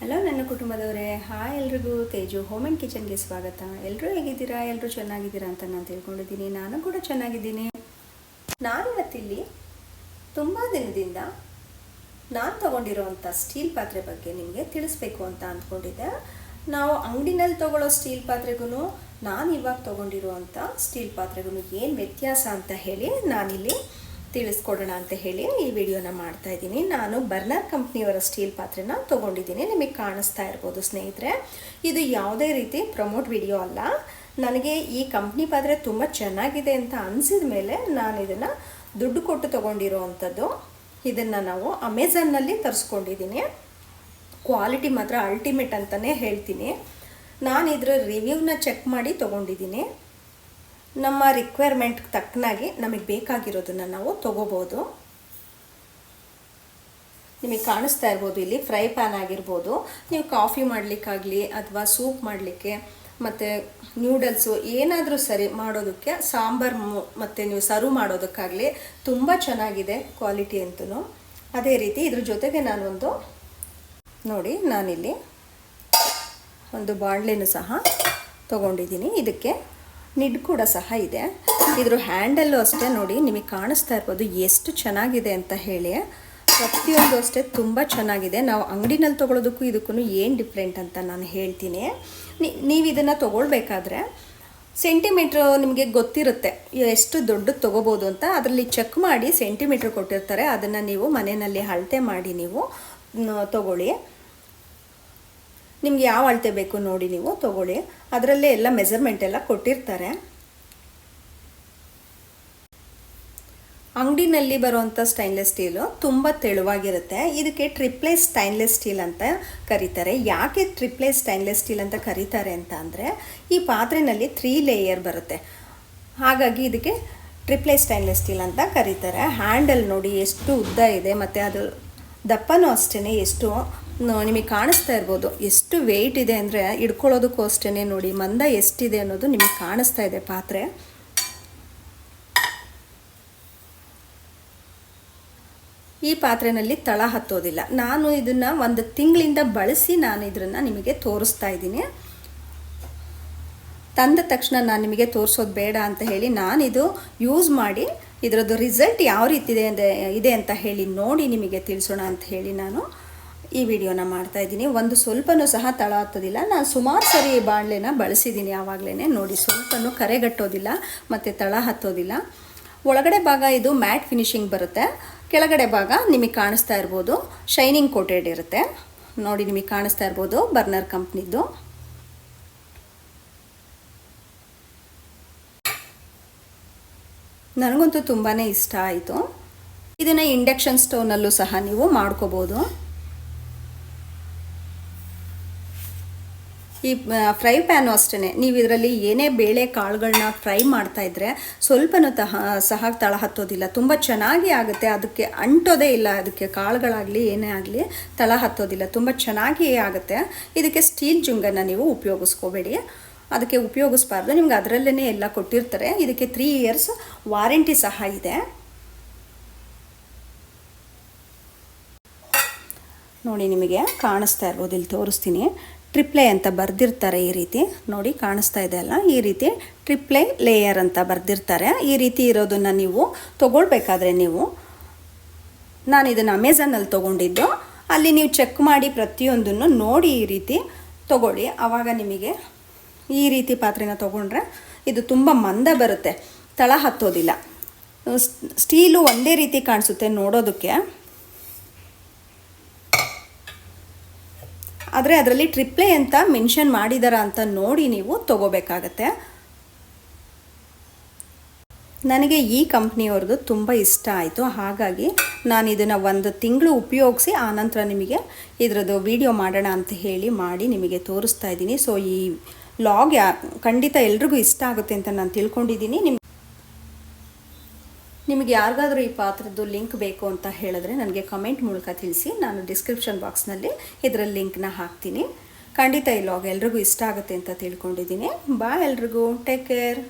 Hello ನನ್ನ ಕುಟುಂಬದವರೇ. Hi ಎಲ್ರಿಗೂ. Teju home and ಕಿಚನ್ಗೆ ಸ್ವಾಗತ. ಎಲ್ಲರೂ ಹೇಗಿದ್ದೀರಾ? ಎಲ್ಲರೂ ಚೆನ್ನಾಗಿದ್ದೀರಾ ಅಂತ ನಾನು ತಿಳ್ಕೊಂಡಿದ್ದೀನಿ. ನಾನು ಕೂಡ ಚೆನ್ನಾಗಿದ್ದೀನಿ. ನಾನಿವತ್ತಿಲ್ಲಿ ತುಂಬ ದಿನದಿಂದ ನಾನು ತೊಗೊಂಡಿರೋವಂಥ ಸ್ಟೀಲ್ ಪಾತ್ರೆ ಬಗ್ಗೆ ನಿಮಗೆ ತಿಳಿಸ್ಬೇಕು ಅಂತ ಅಂದ್ಕೊಂಡಿದ್ದೆ. ನಾವು ಅಂಗಡಿನಲ್ಲಿ ತಗೊಳ್ಳೋ ಸ್ಟೀಲ್ ಪಾತ್ರೆಗೂ ನಾನು ಇವಾಗ ತೊಗೊಂಡಿರುವಂಥ ಸ್ಟೀಲ್ ಪಾತ್ರೆಗೂ ಏನು ವ್ಯತ್ಯಾಸ ಅಂತ ಹೇಳಿ ನಾನಿಲ್ಲಿ ತಿಳಿಸ್ಕೊಡೋಣ ಅಂತ ಹೇಳಿ ಈ ವಿಡಿಯೋನ ಮಾಡ್ತಾ ಇದ್ದೀನಿ. ನಾನು ಬರ್ನರ್ ಕಂಪ್ನಿಯವರ ಸ್ಟೀಲ್ ಪಾತ್ರೆನ ತೊಗೊಂಡಿದ್ದೀನಿ. ನಿಮಗೆ ಕಾಣಿಸ್ತಾ ಇರ್ಬೋದು ಸ್ನೇಹಿತರೆ. ಇದು ಯಾವುದೇ ರೀತಿ ಪ್ರಮೋಟ್ ವಿಡಿಯೋ ಅಲ್ಲ. ನನಗೆ ಈ ಕಂಪ್ನಿ ಪಾತ್ರೆ ತುಂಬ ಚೆನ್ನಾಗಿದೆ ಅಂತ ಅನಿಸಿದ ಮೇಲೆ ನಾನು ಇದನ್ನು ದುಡ್ಡು ಕೊಟ್ಟು ತೊಗೊಂಡಿರೋ ಅಂಥದ್ದು. ಇದನ್ನು ನಾವು ಅಮೆಝಾನ್ನಲ್ಲಿ ತರಿಸ್ಕೊಂಡಿದ್ದೀನಿ. ಕ್ವಾಲಿಟಿ ಮಾತ್ರ ಅಲ್ಟಿಮೇಟ್ ಅಂತಲೇ ಹೇಳ್ತೀನಿ. ನಾನು ಇದರ ರಿವ್ಯೂನ ಚೆಕ್ ಮಾಡಿ ತೊಗೊಂಡಿದ್ದೀನಿ. ನಮ್ಮ ರಿಕ್ವೈರ್ಮೆಂಟ್ ತಕ್ಕನಾಗಿ ನಮಗೆ ಬೇಕಾಗಿರೋದನ್ನು ನಾವು ತೊಗೋಬೋದು. ನಿಮಗೆ ಕಾಣಿಸ್ತಾ ಇರ್ಬೋದು ಇಲ್ಲಿ, ಫ್ರೈ ಪ್ಯಾನ್ ಆಗಿರ್ಬೋದು. ನೀವು ಕಾಫಿ ಮಾಡಲಿಕ್ಕಾಗಲಿ ಅಥವಾ ಸೂಪ್ ಮಾಡಲಿಕ್ಕೆ, ಮತ್ತು ನ್ಯೂಡಲ್ಸು ಏನಾದರೂ ಸರಿ ಮಾಡೋದಕ್ಕೆ ಸಾಂಬಾರು ಮತ್ತು ನೀವು ಸರ್ವ್ ಮಾಡೋದಕ್ಕಾಗಲಿ ತುಂಬ ಚೆನ್ನಾಗಿದೆ ಕ್ವಾಲಿಟಿ ಅಂತೂ ಅದೇ ರೀತಿ ಇದ್ರ ಜೊತೆಗೆ ನಾನೊಂದು, ನೋಡಿ ನಾನಿಲ್ಲಿ ಒಂದು ಬಾಣಲೆನೂ ಸಹ ತೊಗೊಂಡಿದ್ದೀನಿ. ಇದಕ್ಕೆ ನಿಡ್ ಕೂಡ ಸಹ ಇದೆ. ಇದ್ರ ಹ್ಯಾಂಡಲ್ಲು ಅಷ್ಟೇ ನೋಡಿ ನಿಮಗೆ ಕಾಣಿಸ್ತಾ ಇರ್ಬೋದು ಎಷ್ಟು ಚೆನ್ನಾಗಿದೆ ಅಂತ ಹೇಳಿ. ಪ್ರತಿಯೊಂದು ಅಷ್ಟೇ ತುಂಬ ಚೆನ್ನಾಗಿದೆ. ನಾವು ಅಂಗಡಿನಲ್ಲಿ ತೊಗೊಳೋದಕ್ಕೂ ಇದಕ್ಕೂ ಏನು ಡಿಫ್ರೆಂಟ್ ಅಂತ ನಾನು ಹೇಳ್ತೀನಿ. ನೀವು ಇದನ್ನು ತೊಗೊಳ್ಬೇಕಾದ್ರೆ ಸೆಂಟಿಮೀಟ್ರ್ ನಿಮಗೆ ಗೊತ್ತಿರುತ್ತೆ ಎಷ್ಟು ದೊಡ್ಡದು ತೊಗೋಬೋದು ಅಂತ. ಅದರಲ್ಲಿ ಚೆಕ್ ಮಾಡಿ ಸೆಂಟಿಮೀಟ್ರ್ ಕೊಟ್ಟಿರ್ತಾರೆ. ಅದನ್ನು ನೀವು ಮನೆಯಲ್ಲಿ ಅಳತೆ ಮಾಡಿ ನೀವು ತೊಗೊಳ್ಳಿ. ನಿಮ್ಗೆ ಯಾವ ಅಳತೆ ಬೇಕು ನೋಡಿ ನೀವು, ತೊಗೊಳ್ಳಿ. ಅದರಲ್ಲೇ ಎಲ್ಲ ಮೆಜರ್ಮೆಂಟ್ ಎಲ್ಲ ಕೊಟ್ಟಿರ್ತಾರೆ. ಅಂಗಡಿನಲ್ಲಿ ಬರುವಂಥ ಸ್ಟೈನ್ಲೆಸ್ ಸ್ಟೀಲು ತುಂಬ ತೆಳುವಾಗಿರುತ್ತೆ. ಇದಕ್ಕೆ ಟ್ರಿಪ್ಲೇಸ್ ಸ್ಟೈನ್ಲೆಸ್ ಸ್ಟೀಲ್ ಅಂತ ಕರೀತಾರೆ. ಯಾಕೆ ಟ್ರಿಪ್ಲೇಸ್ ಸ್ಟೈನ್ಲೆಸ್ ಸ್ಟೀಲ್ ಅಂತ ಕರೀತಾರೆ ಅಂತ ಅಂದರೆ, ಈ ಪಾತ್ರೆನಲ್ಲಿ ತ್ರೀ ಲೇಯರ್ ಬರುತ್ತೆ. ಹಾಗಾಗಿ ಇದಕ್ಕೆ ಟ್ರಿಪ್ಲೇಸ್ ಸ್ಟೈನ್ಲೆಸ್ ಸ್ಟೀಲ್ ಅಂತ ಕರೀತಾರೆ. ಹ್ಯಾಂಡಲ್ ನೋಡಿ ಎಷ್ಟು ಉದ್ದ ಇದೆ, ಮತ್ತು ಅದು ದಪ್ಪನೂ ಅಷ್ಟೇ ಎಷ್ಟು ನಿಮಗೆ ಕಾಣಿಸ್ತಾ ಇರ್ಬೋದು. ಎಷ್ಟು ವೆಯ್ಟ್ ಇದೆ ಅಂದರೆ ಇಡ್ಕೊಳ್ಳೋದಕ್ಕೂ ಅಷ್ಟೇ ನೋಡಿ, ಮಂದ ಎಷ್ಟಿದೆ ಅನ್ನೋದು ನಿಮಗೆ ಕಾಣಿಸ್ತಾ ಇದೆ ಪಾತ್ರೆ. ಈ ಪಾತ್ರೆನಲ್ಲಿ ತಳ ಹತ್ತೋದಿಲ್ಲ. ನಾನು ಇದನ್ನು ಒಂದು ತಿಂಗಳಿಂದ ಬಳಸಿ ನಾನು ಇದನ್ನು ನಿಮಗೆ ತೋರಿಸ್ತಾ ಇದ್ದೀನಿ. ತಂದ ತಕ್ಷಣ ನಾನು ನಿಮಗೆ ತೋರಿಸೋದು ಬೇಡ ಅಂತ ಹೇಳಿ ನಾನಿದು ಯೂಸ್ ಮಾಡಿ, ಇದರದ್ದು ರಿಸಲ್ಟ್ ಯಾವ ರೀತಿ ಇದೆ ಇದೆ ಅಂತ ಹೇಳಿ ನೋಡಿ ನಿಮಗೆ ತಿಳಿಸೋಣ ಅಂತ ಹೇಳಿ ನಾನು. ಈ ವಿಡಿಯೋನ ಮಾಡ್ತಾ ಇದ್ದೀನಿ. ಒಂದು ಸ್ವಲ್ಪನೂ ಸಹ ತಳ ಹತ್ತೋದಿಲ್ಲ ನಾನು ಸುಮಾರು ಸರಿ ಬಾಣಲೆನ ಬಳಸಿದ್ದೀನಿ ಆವಾಗಲೇ ನೋಡಿ, ಸ್ವಲ್ಪನೂ ಕರೆಗಟ್ಟೋದಿಲ್ಲ ಮತ್ತು ತಳ ಹತ್ತೋದಿಲ್ಲ. ಒಳಗಡೆ ಭಾಗ ಇದು ಮ್ಯಾಟ್ ಫಿನಿಶಿಂಗ್ ಬರುತ್ತೆ. ಕೆಳಗಡೆ ಭಾಗ ನಿಮಗೆ ಕಾಣಿಸ್ತಾ ಇರ್ಬೋದು. ಶೈನಿಂಗ್ ಕೋಟೆಡ್ ಇರುತ್ತೆ. ನೋಡಿ, ನಿಮಗೆ ಕಾಣಿಸ್ತಾ ಇರ್ಬೋದು ಬರ್ನರ್ ಕಂಪ್ನಿದ್ದು. ನನಗಂತೂ ತುಂಬಾ ಇಷ್ಟ ಆಯಿತು. ಇದನ್ನು ಇಂಡಕ್ಷನ್ ಸ್ಟೋವ್ನಲ್ಲೂ ಸಹ ನೀವು ಮಾಡ್ಕೋಬೋದು. ಈ ಫ್ರೈ ಪ್ಯಾನು ಅಷ್ಟೇ ನೀವು ಇದರಲ್ಲಿ ಏನೇ ಬೇಳೆ ಕಾಳುಗಳನ್ನ ಫ್ರೈ ಮಾಡ್ತಾಯಿದ್ರೆ ಸ್ವಲ್ಪನೂ ತಹ, ಸಹ ತಳ ಹತ್ತೋದಿಲ್ಲ. ತುಂಬ ಚೆನ್ನಾಗಿ ಆಗುತ್ತೆ. ಅದಕ್ಕೆ ಅಂಟೋದೇ ಇಲ್ಲ. ಅದಕ್ಕೆ ಕಾಳುಗಳಾಗಲಿ, ಏನೇ ಆಗಲಿ ತಳ ಹತ್ತೋದಿಲ್ಲ. ತುಂಬ ಚೆನ್ನಾಗಿ ಆಗುತ್ತೆ. ಇದಕ್ಕೆ ಸ್ಟೀಲ್ ಜುಂಗನ್ನು ನೀವು ಉಪಯೋಗಿಸ್ಕೋಬೇಡಿ. ಅದಕ್ಕೆ ಉಪಯೋಗಿಸ್ಬಾರ್ದು. ನಿಮ್ಗೆ ಅದರಲ್ಲೇ ಎಲ್ಲ ಕೊಟ್ಟಿರ್ತಾರೆ. ಇದಕ್ಕೆ ತ್ರೀ ಇಯರ್ಸ್ ವಾರಂಟಿ ಸಹ ಇದೆ. ನೋಡಿ ನಿಮಗೆ ಕಾಣಿಸ್ತಾ ಇರ್ಬೋದು. ಇಲ್ಲಿ ತೋರಿಸ್ತೀನಿ. ಟ್ರಿಪ್ಲೆ ಅಂತ ಬರೆದಿರ್ತಾರೆ ಈ ರೀತಿ. ನೋಡಿ, ಕಾಣಿಸ್ತಾ ಇದೆ ಅಲ್ಲ? ಈ ರೀತಿ ಟ್ರಿಪ್ಲೆ ಲೇಯರ್ ಅಂತ ಬರೆದಿರ್ತಾರೆ. ಈ ರೀತಿ ಇರೋದನ್ನು ನೀವು ತೊಗೊಳ್ಬೇಕಾದ್ರೆ ನೀವು ನಾನು ಇದನ್ನು ಅಮೆಝಾನಲ್ಲಿ ತೊಗೊಂಡಿದ್ದು. ಅಲ್ಲಿ ನೀವು ಚೆಕ್ ಮಾಡಿ ಪ್ರತಿಯೊಂದನ್ನು ನೋಡಿ ಈ ರೀತಿ ತೊಗೊಳ್ಳಿ. ಆವಾಗ ನಿಮಗೆ ಈ ರೀತಿ ಪಾತ್ರೆನ ತೊಗೊಂಡ್ರೆ ಇದು ತುಂಬ ಮಂದ ಬರುತ್ತೆ. ತಳ ಹತ್ತೋದಿಲ್ಲ. ಸ್ಟೀಲು ಒಂದೇ ರೀತಿ ಕಾಣಿಸುತ್ತೆ ನೋಡೋದಕ್ಕೆ. ಆದರೆ ಅದರಲ್ಲಿ ಟ್ರಿಪ್ಲೆ ಅಂತ ಮೆನ್ಷನ್ ಮಾಡಿದ್ದಾರಾ ಅಂತ ನೋಡಿ ನೀವು ತೊಗೋಬೇಕಾಗತ್ತೆ. ನನಗೆ ಈ ಕಂಪ್ನಿಯವ್ರದ್ದು ತುಂಬ ಇಷ್ಟ ಆಯಿತು. ಹಾಗಾಗಿ ನಾನು ಇದನ್ನು ಒಂದು ತಿಂಗಳು ಉಪಯೋಗಿಸಿ ಆನಂತರ ನಿಮಗೆ ಇದರದ್ದು ವಿಡಿಯೋ ಮಾಡೋಣ ಅಂತ ಹೇಳಿ ಮಾಡಿ ನಿಮಗೆ ತೋರಿಸ್ತಾ ಇದ್ದೀನಿ. ಸೊ ಈ ಲಾಗ್ ಯಾ ಖಂಡಿತ ಎಲ್ರಿಗೂ ಇಷ್ಟ ಆಗುತ್ತೆ ಅಂತ ನಾನು ತಿಳ್ಕೊಂಡಿದ್ದೀನಿ. ನಿಮ್ಮ ನಿಮಗೆ ಯಾರಿಗಾದರೂ ಈ ಪಾತ್ರದ್ದು ಲಿಂಕ್ ಬೇಕು ಅಂತ ಹೇಳಿದ್ರೆ ನನಗೆ ಕಮೆಂಟ್ ಮೂಲಕ ತಿಳಿಸಿ. ನಾನು ಡಿಸ್ಕ್ರಿಪ್ಷನ್ ಬಾಕ್ಸ್ನಲ್ಲಿ ಇದರ ಲಿಂಕ್ನ ಹಾಕ್ತೀನಿ. ಖಂಡಿತ ಈ ಲಾಗ್ ಎಲ್ರಿಗೂ ಇಷ್ಟ ಆಗುತ್ತೆ ಅಂತ ತಿಳ್ಕೊಂಡಿದ್ದೀನಿ. ಬಾಯ್ ಎಲ್ರಿಗೂ. Take care